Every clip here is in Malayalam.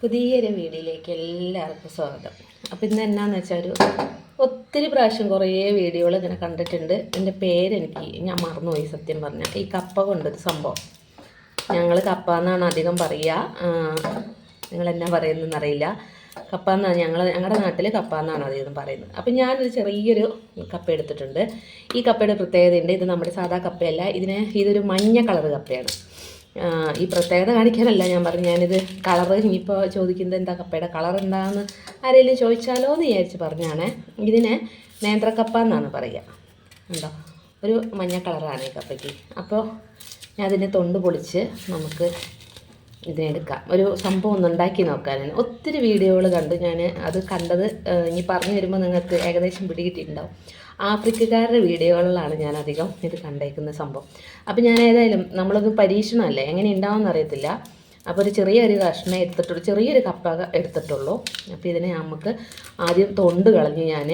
പുതിയൊരു വീഡിയോയിലേക്ക് എല്ലാവർക്കും സ്വാഗതം. അപ്പോൾ ഇന്ന് എന്നാന്ന് വെച്ചാൽ ഒരു ഒത്തിരി പ്രാവശ്യം കുറേ വീഡിയോകൾ ഇങ്ങനെ കണ്ടിട്ടുണ്ട്. എന്റെ പേരെനിക്ക് ഞാൻ മറന്നുപോയി സത്യം പറഞ്ഞാൽ ഈ കപ്പ കൊണ്ടൊരു സംഭവം. ഞങ്ങൾ കപ്പ എന്നാണ് അധികം പറയുക നിങ്ങൾ എന്നാ പറയുന്നതെന്ന് അറിയില്ല. കപ്പ എന്നാണ് ഞങ്ങൾ ഞങ്ങളുടെ നാട്ടിൽ കപ്പ എന്നാണ് അധികം പറയുന്നത്. അപ്പം ഞാനൊരു ചെറിയൊരു കപ്പ എടുത്തിട്ടുണ്ട്. ഈ കപ്പയുടെ പ്രത്യേകതയുണ്ട്. ഇത് നമ്മുടെ സാധാ കപ്പയല്ല. ഇതിന് ഇതൊരു മഞ്ഞ കളർ കപ്പയാണ്. ഈ പ്രത്യേകത കാണിക്കാനല്ല ഞാൻ പറഞ്ഞു ഞാനിത് കളറ് ഇനിയിപ്പോൾ ചോദിക്കുന്നത് എന്താ കപ്പയുടെ കളർ എന്താണെന്ന് ആരെങ്കിലും ചോദിച്ചാലോ എന്ന് വിചാരിച്ച് പറഞ്ഞാണേ. ഇതിന് നേന്ത്രക്കപ്പ എന്നാണ് പറയുക. ഉണ്ടോ ഒരു മഞ്ഞ കളറാണ് ഈ കപ്പയ്ക്ക്. അപ്പോൾ ഞാൻ അതിനെ തൊണ്ട് പൊളിച്ച് നമുക്ക് ഇതിനെടുക്കാം ഒരു സംഭവം ഒന്ന് ഉണ്ടാക്കി നോക്കാനാണ് ഒത്തിരി വീഡിയോകൾ കണ്ടു ഞാൻ അത് കണ്ടത് ഇനി പറഞ്ഞു വരുമ്പോൾ നിങ്ങൾക്ക് ഏകദേശം പിടികിട്ടിയിട്ടുണ്ടാവും. ആഫ്രിക്കക്കാരുടെ വീഡിയോകളിലാണ് ഞാൻ അധികം ഇത് കണ്ടേക്കുന്ന സംഭവം. അപ്പോൾ ഞാൻ ഏതായാലും നമ്മളത് പരീക്ഷണമല്ലേ? എങ്ങനെ ഉണ്ടാവുമെന്ന് അറിയത്തില്ല. അപ്പോൾ ഒരു ചെറിയൊരു കഷ്ണം എടുത്തിട്ടുള്ളൂ. ചെറിയൊരു കപ്പ എടുത്തിട്ടുള്ളൂ. അപ്പോൾ ഇതിനെ നമുക്ക് ആദ്യം തൊണ്ട് കളഞ്ഞ് ഞാൻ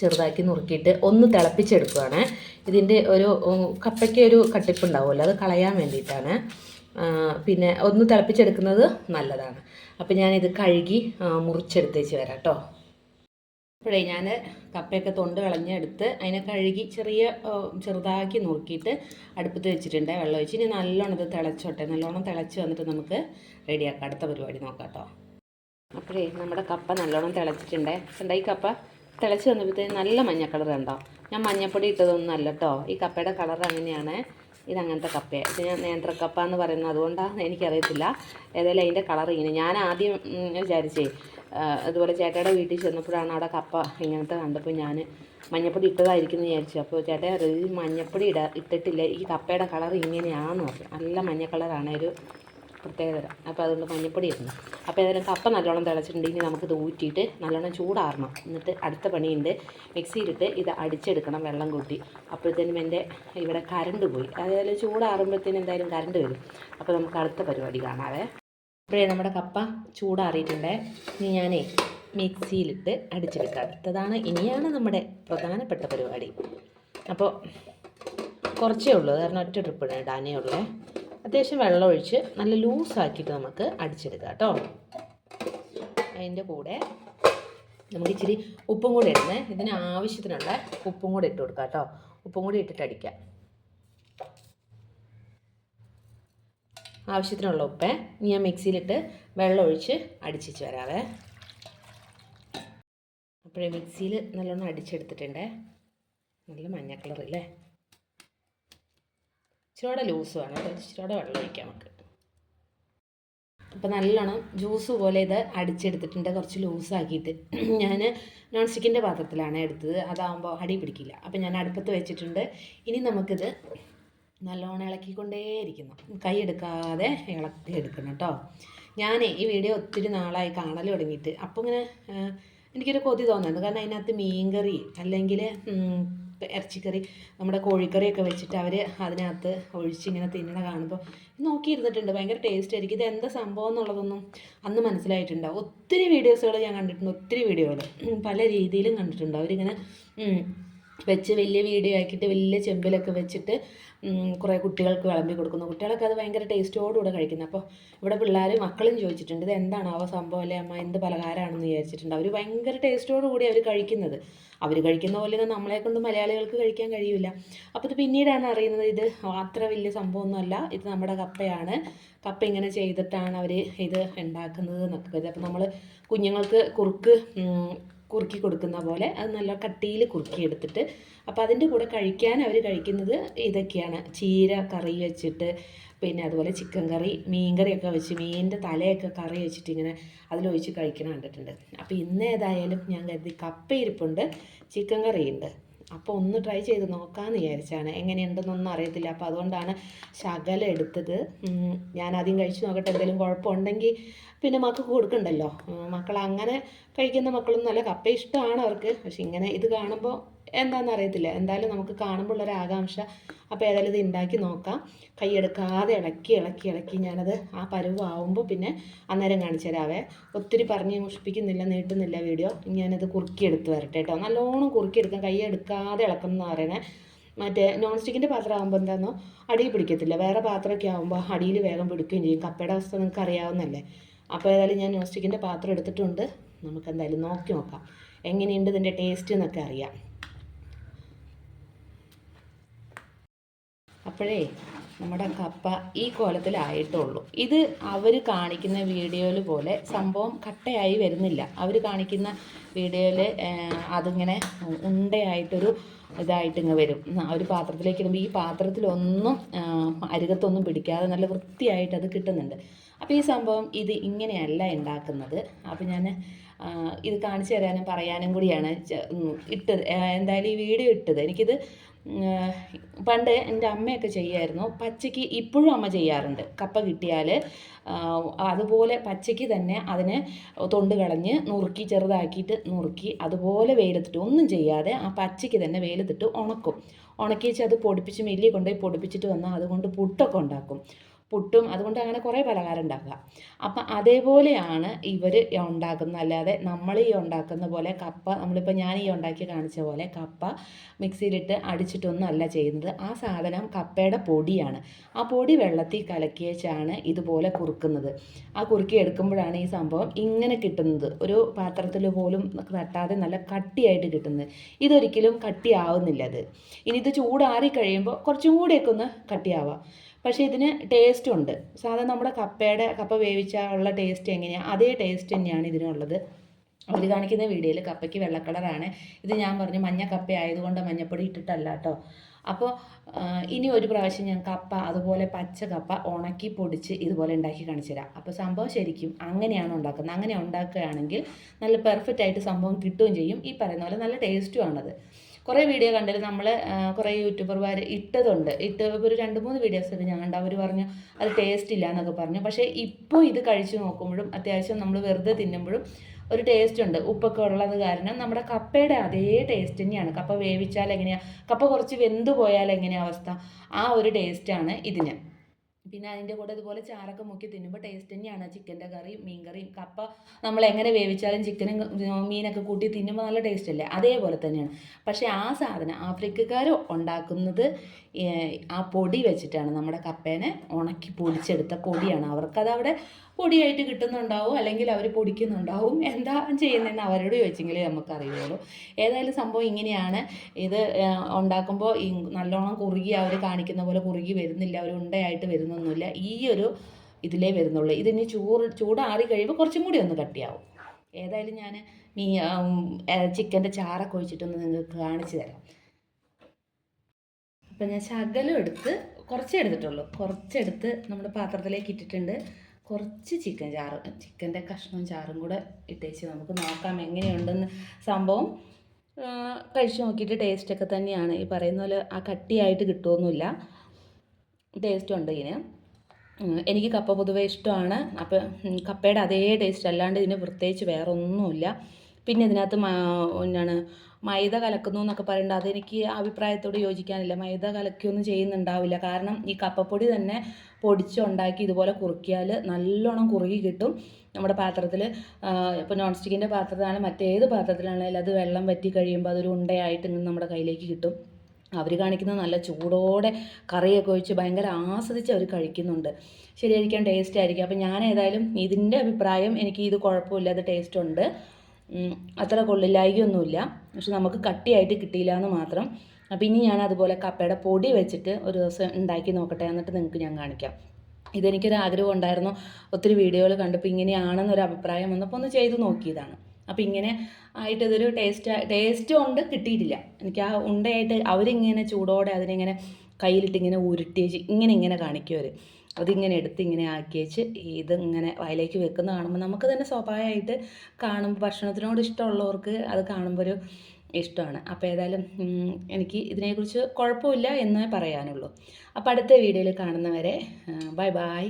ചെറുതാക്കി നുറുക്കിയിട്ട് ഒന്ന് തിളപ്പിച്ചെടുക്കുകയാണ് ഇതിന്റെ ഒരു കപ്പയ്ക്ക് ഒരു കട്ടിപ്പുണ്ടാവുമല്ലോ? അത് കളയാൻ വേണ്ടിയിട്ടാണ്. പിന്നെ ഒന്ന് തിളപ്പിച്ചെടുക്കുന്നത് നല്ലതാണ്. അപ്പോൾ ഞാനിത് കഴുകി മുറിച്ചെടുത്തേച്ച് വരാം കേട്ടോ. അപ്പോഴേ ഞാൻ കപ്പയൊക്കെ തൊണ്ട് കളഞ്ഞെടുത്ത് അതിനെ കഴുകി ചെറിയ ചെറുതാക്കി നുറുക്കിയിട്ട് അടുപ്പത്ത് വെച്ചിട്ടുണ്ട് വെള്ളം ഒഴിച്ച്. ഇനി നല്ലോണം ഇത് തിളച്ചോട്ടെ. നല്ലോണം തിളച്ച് വന്നിട്ട് നമുക്ക് റെഡിയാക്കാം. അടുത്ത പരിപാടി നോക്കാം കേട്ടോ. അപ്പോഴേ നമ്മുടെ കപ്പ നല്ലോണം തിളച്ചിട്ടുണ്ട്. എന്താ ഈ കപ്പ? തിളച്ച് വന്നപ്പോഴത്തേന് നല്ല മഞ്ഞ കളർ ഉണ്ടോ ഞാൻ മഞ്ഞപ്പൊടി ഇട്ടതൊന്നും അല്ല കേട്ടോ. ഈ കപ്പയുടെ കളർ അങ്ങനെയാണ്. ഇത് അങ്ങനത്തെ കപ്പയാണ് ഇത് ഞാൻ നേന്ത്രക്കപ്പ എന്ന് പറയുന്നത് അതുകൊണ്ടാണ് എനിക്കറിയത്തില്ല. ഏതായാലും അതിന്റെ കളർ ഇങ്ങനെ. ഞാൻ ആദ്യം വിചാരിച്ചേ അതുപോലെ ചേട്ടയുടെ വീട്ടിൽ ചെന്നപ്പോഴാണ് അവിടെ കപ്പ ഇങ്ങനത്തെ കണ്ടപ്പോൾ ഞാൻ മഞ്ഞപ്പൊടി ഇട്ടതായിരിക്കും എന്ന് വിചാരിച്ചു. അപ്പോൾ ചേട്ടാ ഈ മഞ്ഞപ്പൊടി ഇട ഇട്ടിട്ടില്ല. ഈ കപ്പയുടെ കളർ ഇങ്ങനെയാണെന്ന് പറഞ്ഞു. നല്ല മഞ്ഞ കളറാണ് ഒരു പ്രത്യേകത അപ്പോൾ അതുകൊണ്ട് മഞ്ഞപ്പൊടി ഇടണം. അപ്പോൾ ഏതായാലും കപ്പ നല്ലോണം തിളച്ചിട്ടുണ്ടെങ്കിൽ നമുക്കിത് ഊറ്റിയിട്ട് നല്ലോണം ചൂടാറണം. എന്നിട്ട് അടുത്ത പണിയുണ്ട്. മിക്സിയിലിട്ട് ഇത് അടിച്ചെടുക്കണം വെള്ളം കൂട്ടി. അപ്പോഴത്തേനും എന്റെ ഇവിടെ കറണ്ട് പോയി. അതായത് ചൂടാറുമ്പോഴത്തേനും എന്തായാലും കറണ്ട് വരും. അപ്പോൾ നമുക്ക് അടുത്ത പരിപാടി കാണാവേ. ഇപ്പോഴേ നമ്മുടെ കപ്പ ചൂടാറിയിട്ടുണ്ട്. ഇനി ഞാനേ മിക്സിയിലിട്ട് അടിച്ചെടുക്കാം. അടുത്തതാണ് ഇനിയാണ് നമ്മുടെ പ്രധാനപ്പെട്ട പരിപാടി. അപ്പോൾ കുറച്ചേ ഉള്ളൂ. കാരണം ഒറ്റ ട്രിപ്പ് ഇടാനേ ഉള്ളേ. അത്യാവശ്യം വെള്ളം ഒഴിച്ച് നല്ല ലൂസാക്കിയിട്ട് നമുക്ക് അടിച്ചെടുക്കാം കേട്ടോ. അതിന്റെ കൂടെ നമുക്ക് ഇച്ചിരി ഉപ്പും കൂടി ഇടുന്നേ ഇതിന് ആവശ്യത്തിനുള്ള ഉപ്പും കൂടി ഇട്ട് കൊടുക്കാം കേട്ടോ. ഉപ്പും കൂടി ഇട്ടിട്ട് അടിക്കാം. ആവശ്യത്തിനുള്ള ഉപ്പ് ഞാൻ മിക്സിയിലിട്ട് വെള്ളം ഒഴിച്ച് അടിച്ചിച്ച് വരാവേ. അപ്പോഴേ മിക്സിയിൽ നല്ലോണം അടിച്ചെടുത്തിട്ടുണ്ടേ. നല്ല മഞ്ഞ കളർ അല്ലേ ഇച്ചിരിയോടെ ലൂസ് വേണം കേട്ടോ. ഇച്ചിരിയോടെ വെള്ളം ഒഴിക്കാം നമുക്ക്. അപ്പോൾ നല്ലോണം ജ്യൂസ് പോലെ ഇത് അടിച്ചെടുത്തിട്ടുണ്ട്. കുറച്ച് ലൂസാക്കിയിട്ട് ഞാൻ നോൺ സ്റ്റിക്കിന്റെ പാത്രത്തിലാണ് എടുത്തത്. അതാകുമ്പോൾ അടി പിടിക്കില്ല. അപ്പോൾ ഞാൻ അടുപ്പത്ത് വെച്ചിട്ടുണ്ട്. ഇനി നമുക്കിത് നല്ലോണം ഇളക്കിക്കൊണ്ടേയിരിക്കണം കൈ എടുക്കാതെ ഇളക്കി എടുക്കണം കേട്ടോ. ഞാൻ ഈ വീഡിയോ ഒത്തിരി നാളായി കാണൽ തുടങ്ങിയിട്ട്. അപ്പോൾ ഇങ്ങനെ എനിക്കൊരു കൊതി തോന്നുന്നത് കാരണം അതിനകത്ത് മീൻകറി അല്ലെങ്കിൽ ഇറച്ചിക്കറി നമ്മുടെ കോഴിക്കറിയൊക്കെ വെച്ചിട്ട് അവർ അതിനകത്ത് ഒഴിച്ച് ഇങ്ങനെ തിന്നണ കാണുമ്പോൾ നോക്കിയിരുന്നിട്ടുണ്ട്. ഭയങ്കര ടേസ്റ്റ് ആയിരിക്കും. ഇത് എന്താ സംഭവം എന്നുള്ളതൊന്നും അന്ന് മനസ്സിലായിട്ടുണ്ടാവും ഒത്തിരി വീഡിയോസുകൾ ഞാൻ കണ്ടിട്ടുണ്ട്. ഒത്തിരി വീഡിയോകൾ പല രീതിയിലും കണ്ടിട്ടുണ്ട്. അവരിങ്ങനെ വെച്ച് വലിയ വീഡിയോ ആക്കിയിട്ട് വലിയ ചെമ്പിലൊക്കെ വെച്ചിട്ട് കുറേ കുട്ടികൾക്ക് വിളമ്പി കൊടുക്കുന്നു. കുട്ടികളൊക്കെ അത് ഭയങ്കര ടേസ്റ്റോടുകൂടെ കഴിക്കുന്നത് അപ്പോൾ ഇവിടെ പിള്ളേർ മക്കളും ചോദിച്ചിട്ടുണ്ട് ഇത് എന്താണാവോ സംഭവം അല്ലേ അമ്മ? എന്ത് പലഹാരമാണെന്ന് വിചാരിച്ചിട്ടുണ്ട്. അവർ ഭയങ്കര കൂടി അവർ കഴിക്കുന്നത്. അവർ കഴിക്കുന്ന പോലെ ഒന്നും നമ്മളെ കൊണ്ട് മലയാളികൾക്ക് കഴിക്കാൻ കഴിയില്ല അപ്പോൾ ഇത് പിന്നീടാണ് അറിയുന്നത് ഇത് അത്ര വലിയ സംഭവമൊന്നുമല്ല ഇത് നമ്മുടെ കപ്പയാണ്. കപ്പ ഇങ്ങനെ ചെയ്തിട്ടാണ് അവർ ഇത് ഉണ്ടാക്കുന്നത് എന്നൊക്കെ അപ്പോൾ നമ്മൾ കുഞ്ഞുങ്ങൾക്ക് കുറുക്ക് കുറുക്കി കൊടുക്കുന്ന പോലെ അത് നല്ല കട്ടിയിൽ കുറുക്കി എടുത്തിട്ട് അപ്പോൾ അതിന്റെ കൂടെ കഴിക്കാൻ അവർ കഴിക്കുന്നത് ഇതൊക്കെയാണ്. ചീര കറി വെച്ചിട്ട് പിന്നെ അതുപോലെ ചിക്കൻ കറി മീൻ കറിയൊക്കെ വെച്ച് മീനിന്റെ തലയൊക്കെ കറി വെച്ചിട്ട് ഇങ്ങനെ അതിലൊഴിച്ച് കഴിക്കണ കണ്ടിട്ടുണ്ട്. അപ്പോൾ ഇന്ന് ഏതായാലും ഞാൻ കരുതി കപ്പയിരിപ്പുണ്ട് ചിക്കൻ കറിയുണ്ട് അപ്പോൾ ഒന്ന് ട്രൈ ചെയ്ത് നോക്കാമെന്ന് വിചാരിച്ചാണ്. എങ്ങനെയുണ്ടെന്നൊന്നും അറിയത്തില്ല. അപ്പോൾ അതുകൊണ്ടാണ് ശകലം എടുത്തത്. ഞാൻ ആദ്യം കഴിച്ച് നോക്കട്ടെ. എന്തെങ്കിലും കുഴപ്പമുണ്ടെങ്കിൽ പിന്നെ മക്കൾക്ക് കൊടുക്കണ്ടല്ലോ. മക്കൾ അങ്ങനെ കഴിക്കുന്ന മക്കളും നല്ല കപ്പ ഇഷ്ടമാണ് അവർക്ക്. പക്ഷെ ഇങ്ങനെ ഇത് കാണുമ്പോൾ എന്താണെന്ന് അറിയത്തില്ല. എന്തായാലും നമുക്ക് കാണുമ്പോൾ ഉള്ളൊരു ആകാംക്ഷ. അപ്പോൾ ഏതായാലും ഇത് ഉണ്ടാക്കി നോക്കാം. കൈയെടുക്കാതെ ഇളക്കി ഇളക്കി ഇളക്കി ഞാനത് ആ പരുവാകുമ്പോൾ പിന്നെ അന്നേരം കാണിച്ചു തരാവേ. ഒത്തിരി പറഞ്ഞ് മുഷിപ്പിക്കുന്നില്ല നീട്ടുന്നില്ല വീഡിയോ. ഞാനത് കുറുക്കിയെടുത്ത് വരട്ടെ കേട്ടോ. നല്ലോണം കുറുക്കിയെടുക്കാം. കൈ എടുക്കാതെ ഇളക്കണം എന്ന് പറയണേ. മറ്റേ നോൺ സ്റ്റിക്കിന്റെ പാത്രം ആകുമ്പോൾ എന്താണെന്നോ അടിയിൽ പിടിക്കത്തില്ല. വേറെ പാത്രമൊക്കെ ആകുമ്പോൾ അടിയിൽ വേഗം പിടിക്കുകയും ചെയ്യും. കപ്പയുടെ അവസ്ഥ നിങ്ങൾക്ക് അറിയാവുന്നല്ലേ അപ്പോൾ ഏതായാലും ഞാൻ നോൺ സ്റ്റിക്കിന്റെ പാത്രം എടുത്തിട്ടുണ്ട്. നമുക്ക് എന്തായാലും നോക്കി നോക്കാം. എങ്ങനെയുണ്ട് ഇതിന്റെ ടേസ്റ്റ് എന്നൊക്കെ അറിയാം. അപ്പോഴേ നമ്മുടെ കപ്പ ഈ കോലത്തിലായിട്ടുള്ളൂ. ഇത് അവർ കാണിക്കുന്ന വീഡിയോയിൽ പോലെ സംഭവം കട്ടയായി വരുന്നില്ല. അവർ കാണിക്കുന്ന വീഡിയോയിൽ അതിങ്ങനെ ഉണ്ടയായിട്ടൊരു ഇതായിട്ട് ഇങ്ങ് വരും ഒരു പാത്രത്തിലേക്ക് ഇടുമ്പോൾ ഈ പാത്രത്തിലൊന്നും അരുകത്തൊന്നും പിടിക്കാതെ നല്ല വൃത്തിയായിട്ട് അത് കിട്ടുന്നുണ്ട്. അപ്പോൾ ഈ സംഭവം ഇത് ഇങ്ങനെയല്ല ഉണ്ടാക്കുന്നത്. അപ്പോൾ ഞാൻ ഇത് കാണിച്ചു തരാനും പറയാനും കൂടിയാണ് ഇട്ടത്. എന്തായാലും ഈ വീഡിയോ ഇട്ടത്. എനിക്കിത് പണ്ട് എന്റെ അമ്മയൊക്കെ ചെയ്യായിരുന്നു. പച്ചയ്ക്ക് ഇപ്പോഴും അമ്മ ചെയ്യാറുണ്ട്. കപ്പ കിട്ടിയാൽ അതുപോലെ പച്ചയ്ക്ക് തന്നെ അതിനെ തൊണ്ട് കളഞ്ഞ് നുറുക്കി ചെറുതാക്കിയിട്ട് നുറുക്കി അതുപോലെ വെയിലത്തിട്ട് ഒന്നും ചെയ്യാതെ ആ പച്ചയ്ക്ക് തന്നെ വെയിലത്തിട്ട് ഉണക്കും. ഉണക്കിച്ച് അത് പൊടിപ്പിച്ച് മെല്ലി കൊണ്ടുപോയി പൊടിപ്പിച്ചിട്ട് വന്നാൽ അതുകൊണ്ട് പുട്ടൊക്കെ ഉണ്ടാക്കും. പുട്ടും അതുകൊണ്ട് അങ്ങനെ കുറേ പലഹാരം ഉണ്ടാക്കുക. അപ്പം അതേപോലെയാണ് ഇവർ ഉണ്ടാക്കുന്ന അല്ലാതെ നമ്മൾ ഈ ഉണ്ടാക്കുന്ന പോലെ കപ്പ നമ്മളിപ്പോൾ ഞാൻ ഈ ഉണ്ടാക്കി കാണിച്ച പോലെ കപ്പ മിക്സിയിലിട്ട് അടിച്ചിട്ടൊന്നും അല്ല ചെയ്യുന്നത്. ആ സാധനം കപ്പയുടെ പൊടിയാണ്. ആ പൊടി വെള്ളത്തിൽ കലക്കി വെച്ചാണ് ഇതുപോലെ കുറുക്കുന്നത്. ആ കുറുക്കി എടുക്കുമ്പോഴാണ് ഈ സംഭവം ഇങ്ങനെ കിട്ടുന്നത്. ഒരു പാത്രത്തിൽ പോലും തട്ടാതെ നല്ല കട്ടിയായിട്ട് കിട്ടുന്നത്. ഇതൊരിക്കലും കട്ടിയാവുന്നില്ല അത്. ഇനി ഇത് ചൂടാറി കഴിയുമ്പോൾ കുറച്ചും കൂടിയൊക്കെ ഒന്ന് കട്ടിയാവാം. പക്ഷേ ഇതിന് ടേസ്റ്റ് ഉണ്ട്. സാധാരണ നമ്മുടെ കപ്പയുടെ കപ്പ വേവിച്ചാൽ ഉള്ള ടേസ്റ്റ് എങ്ങനെയാണ് അതേ ടേസ്റ്റ് തന്നെയാണ് ഇതിനുള്ളത്. അവർ കാണിക്കുന്ന വീഡിയോയിൽ കപ്പയ്ക്ക് വെള്ളക്കളറാണ് ഇത് ഞാൻ പറഞ്ഞു മഞ്ഞ കപ്പ ആയതുകൊണ്ട് മഞ്ഞപ്പൊടി ഇട്ടിട്ടല്ല കേട്ടോ അപ്പോൾ ഇനി ഒരു പ്രാവശ്യം ഞാൻ കപ്പ അതുപോലെ പച്ച കപ്പ ഉണക്കി പൊടിച്ച് ഇതുപോലെ ഉണ്ടാക്കി കാണിച്ചു തരാം. അപ്പോൾ സംഭവം ശരിക്കും അങ്ങനെയാണ് ഉണ്ടാക്കുന്നത്. അങ്ങനെ ഉണ്ടാക്കുകയാണെങ്കിൽ നല്ല പെർഫെക്റ്റ് ആയിട്ട് സംഭവം കിട്ടുകയും ചെയ്യും. ഈ പറയുന്ന പോലെ നല്ല ടേസ്റ്റും ആണത്. കുറേ വീഡിയോ കണ്ടിട്ട് നമ്മൾ കുറേ യൂട്യൂബർമാർ ഇട്ടതുണ്ട്. ഇട്ട് ഒരു രണ്ട് മൂന്ന് വീഡിയോസ് ഒക്കെ ഞാൻ കണ്ട. അവർ പറഞ്ഞു അത് ടേസ്റ്റ് ഇല്ല എന്നൊക്കെ പറഞ്ഞു. പക്ഷേ ഇപ്പോൾ ഇത് കഴിച്ചു നോക്കുമ്പോഴും അത്യാവശ്യം നമ്മൾ വെറുതെ തിന്നുമ്പോഴും ഒരു ടേസ്റ്റ് ഉണ്ട്. ഉപ്പൊക്കെ ഉള്ളത് കാരണം നമ്മുടെ കപ്പയുടെ അതേ ടേസ്റ്റ് തന്നെയാണ്. കപ്പ വേവിച്ചാൽ എങ്ങനെയാണ് കപ്പ കുറച്ച് വെന്ത് പോയാൽ എങ്ങനെയാണ് അവസ്ഥ? ആ ഒരു ടേസ്റ്റാണ് ഇതിന്. പിന്നെ അതിന്റെ കൂടെ ഇതുപോലെ ചാറൊക്കെ മുക്കി തിന്നുമ്പോൾ ടേസ്റ്റ് തന്നെയാണ്. ചിക്കന്റെ കറി മീൻ കറിയും കപ്പ. നമ്മൾ എങ്ങനെ വേവിച്ചാലും ചിക്കനും മീനൊക്കെ കൂട്ടി തിന്നുമ്പോൾ നല്ല ടേസ്റ്റ് അല്ലേ? അതേപോലെ തന്നെയാണ്. പക്ഷേ ആ സാധനം ആഫ്രിക്കക്കാർ ഉണ്ടാക്കുന്നത് ആ പൊടി വെച്ചിട്ടാണ് നമ്മുടെ കപ്പേനെ ഉണക്കി പൊടിച്ചെടുത്ത പൊടിയാണ്. അവർക്കത് അവിടെ പൊടിയായിട്ട് കിട്ടുന്നുണ്ടാവും അല്ലെങ്കിൽ അവർ പൊടിക്കുന്നുണ്ടാവും. എന്താ ചെയ്യുന്നതെന്ന് അവരോട് ചോദിച്ചെങ്കിലേ നമുക്ക് അറിയുള്ളൂ ഏതായാലും സംഭവം ഇങ്ങനെയാണ്. ഇത് ഉണ്ടാക്കുമ്പോൾ നല്ലോണം കുറുകി അവർ കാണിക്കുന്ന പോലെ കുറുകി വരുന്നില്ല അവർ ഉണ്ടയായിട്ട് വരുന്നൊന്നുമില്ല. ഈ ഒരു ഇതിലേ വരുന്നുള്ളൂ. ഇതിന് ചൂട് ചൂടാറി കഴിയുമ്പോൾ കുറച്ചും കൂടി ഒന്ന് കട്ടിയാവും. ഏതായാലും ഞാൻ മീ ചിക്കന്റെ ചാറൊക്കെ ഒഴിച്ചിട്ടൊന്ന് നിങ്ങൾക്ക് കാണിച്ചു തരാം. അപ്പം ഞാൻ ശകലം എടുത്ത് കുറച്ചേ എടുത്തിട്ടുള്ളൂ. കുറച്ചെടുത്ത് നമ്മുടെ പാത്രത്തിലേക്ക് ഇട്ടിട്ടുണ്ട്. കുറച്ച് ചിക്കൻ ചാറ് ചിക്കന്റെ കഷ്ണവും ചാറും കൂടെ ഇട്ടേച്ച് നമുക്ക് നോക്കാം എങ്ങനെയുണ്ടെന്ന്. സംഭവം കഴിച്ച് നോക്കിയിട്ട് ടേസ്റ്റൊക്കെ തന്നെയാണ്. ഈ പറയുന്ന പോലെ ആ കട്ടിയായിട്ട് കിട്ടുമൊന്നുമില്ല ടേസ്റ്റ് ഉണ്ട് ഇതിന്. എനിക്ക് കപ്പ പൊതുവേ ഇഷ്ടമാണ്. അപ്പം ഉം, കപ്പയുടെ അതേ ടേസ്റ്റ് അല്ലാണ്ട് ഇതിന് പ്രത്യേകിച്ച് വേറെ ഒന്നുമില്ല പിന്നെ ഇതിനകത്ത് എന്താണ് മൈദ കലക്കുന്നു എന്നൊക്കെ പറയുന്നുണ്ട് അതെനിക്ക് അഭിപ്രായത്തോട് യോജിക്കാനില്ല. മൈദ കലക്കിയൊന്നും ചെയ്യുന്നുണ്ടാവില്ല. കാരണം ഈ കപ്പപ്പൊടി തന്നെ പൊടിച്ചുണ്ടാക്കി ഇതുപോലെ കുറുക്കിയാൽ നല്ലോണം കുറുകി കിട്ടും നമ്മുടെ പാത്രത്തിൽ ഇപ്പോൾ നോൺ സ്റ്റിക്കിന്റെ പാത്രത്തിലാണെങ്കിൽ മറ്റേത് പാത്രത്തിലാണെങ്കിലും അത് വെള്ളം വറ്റി കഴിയുമ്പോൾ അതൊരു ഉണ്ടയായിട്ട് നമ്മുടെ കയ്യിലേക്ക് കിട്ടും. അവർ കാണിക്കുന്നത് നല്ല ചൂടോടെ കറിയൊക്കെ ഒഴിച്ച് ഭയങ്കര ആസ്വദിച്ച് അവർ കഴിക്കുന്നുണ്ട്. ശരിയായിരിക്കാം ടേസ്റ്റ് ആയിരിക്കും. അപ്പോൾ ഞാൻ ഏതായാലും ഇതിന്റെ അഭിപ്രായം എനിക്ക് ഇത് കുഴപ്പമില്ല അത് ടേസ്റ്റ് ഉണ്ട്. അത്ര കൊള്ളില്ലായികയൊന്നുമില്ല. പക്ഷെ നമുക്ക് കട്ടിയായിട്ട് കിട്ടിയില്ല എന്ന് മാത്രം. അപ്പം ഇനി ഞാൻ അതുപോലെ കപ്പയുടെ പൊടി വെച്ചിട്ട് ഒരു ദിവസം ഉണ്ടാക്കി നോക്കട്ടെ എന്നിട്ട് നിങ്ങൾക്ക് ഞാൻ കാണിക്കാം. ഇതെനിക്കൊരു ആഗ്രഹം ഉണ്ടായിരുന്നു. ഒത്തിരി വീഡിയോകൾ കണ്ടപ്പോൾ ഇങ്ങനെയാണെന്നൊരു അഭിപ്രായം വന്നപ്പോൾ ഒന്ന് ചെയ്ത് നോക്കിയതാണ്. അപ്പോൾ ഇങ്ങനെ ആയിട്ട് ഇതൊരു ടേസ്റ്റ് ടേസ്റ്റും ഉണ്ട് കിട്ടിയിട്ടില്ല. എനിക്ക് ആ ഉണ്ടയായിട്ട് അവരിങ്ങനെ ചൂടോടെ അതിനിങ്ങനെ കയ്യിലിട്ട് ഇങ്ങനെ ഉരുട്ടി വെച്ച് ഇങ്ങനെ ഇങ്ങനെ കാണിക്കും അവർ അതിങ്ങനെ എടുത്ത് ഇങ്ങനെ ആക്കി വെച്ച് ഇത് ഇങ്ങനെ വായിലേക്ക് വെക്കുന്ന കാണുമ്പോൾ നമുക്ക് തന്നെ സ്വാഭാവികമായിട്ട് കാണുമ്പോൾ ഭക്ഷണത്തിനോട് ഇഷ്ടമുള്ളവർക്ക് അത് കാണുമ്പോൾ ഒരു ഇഷ്ടമാണ്. അപ്പോൾ ഏതായാലും എനിക്ക് ഇതിനെക്കുറിച്ച് കുഴപ്പമില്ല എന്നേ പറയാനുള്ളൂ. അപ്പോൾ അടുത്ത വീഡിയോയിൽ കാണുന്നവരെ ബൈ ബൈ.